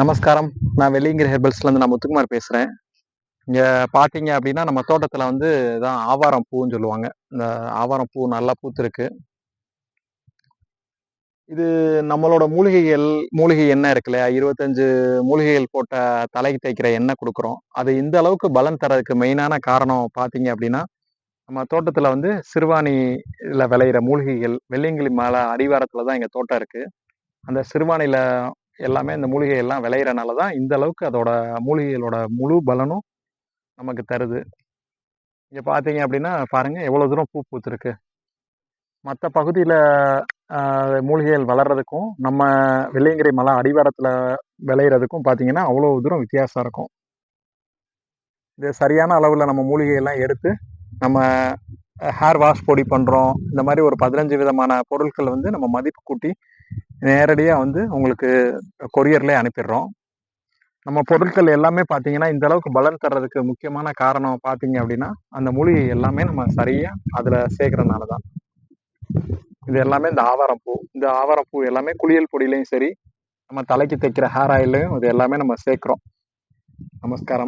நமஸ்காரம். நான் வெள்ளிங்கிற ஹெர்பல்ஸ்லேருந்து நான் முத்துக்குமார் பேசுகிறேன் இங்கே பார்த்தீங்க அப்படின்னா நம்ம தோட்டத்தில் வந்து இதான் ஆவாரம் பூன்னு சொல்லுவாங்க. இந்த ஆவாரம் பூ நல்லா பூத்துருக்கு. இது நம்மளோட மூலிகைகள் மூலிகை எண்ணெய் இருக்கு இல்லையா? இருபத்தஞ்சு மூலிகைகள் போட்ட தலைக்கு தேய்க்கிற எண்ணெய் கொடுக்குறோம். அது இந்த அளவுக்கு பலன் தரதுக்கு மெயினான காரணம் பார்த்தீங்க அப்படின்னா நம்ம தோட்டத்தில் வந்து சிறுவாணியில் விளையிற மூலிகைகள் வெள்ளியங்கிரி மலை அடிவாரத்தில் தான் எங்கள் தோட்டம் இருக்குது அந்த சிறுவாணியில் எல்லாமே இந்த மூலிகை எல்லாம் விளையிறனால தான் இந்த அளவுக்கு அதோட மூலிகைகளோட முழு பலனும் நமக்கு தருது. இங்கே பார்த்தீங்க அப்படின்னா பாருங்கள் எவ்வளோ தூரம் பூ பூத்துருக்கு. மற்ற பகுதியில் மூலிகைகள் வளர்கிறதுக்கும் நம்ம வெள்ளையங்கிரி மலை அடிவாரத்தில் விளையிறதுக்கும் பார்த்தீங்கன்னா அவ்வளோ தூரம் வித்தியாசம் இருக்கும். இது சரியான அளவில் நம்ம மூலிகையெல்லாம் எடுத்து நம்ம ஹேர் வாஷ் பொடி பண்ணுறோம் இந்த மாதிரி ஒரு பதினஞ்சு விதமான பொருட்கள் வந்து நம்ம மதிப்பு கூட்டி நேரடியாக வந்து உங்களுக்கு கொரியர்லேயே அனுப்பிடுறோம். நம்ம பொருட்கள் எல்லாமே பார்த்தீங்கன்னா இந்த அளவுக்கு பலன் தர்றதுக்கு முக்கியமான காரணம் பார்த்தீங்க அப்படின்னா அந்த மூலிகை எல்லாமே நம்ம சரியாக அதில் சேர்க்கறதுனால தான். இது எல்லாமே இந்த ஆவாரப்பூ இந்த ஆவாரப்பூ எல்லாமே குளியல் பொடியிலையும் சரி நம்ம தலைக்கு தைக்கிற ஹேர் ஆயிலையும் இது எல்லாமே நம்ம சேர்க்குறோம். நமஸ்காரம்.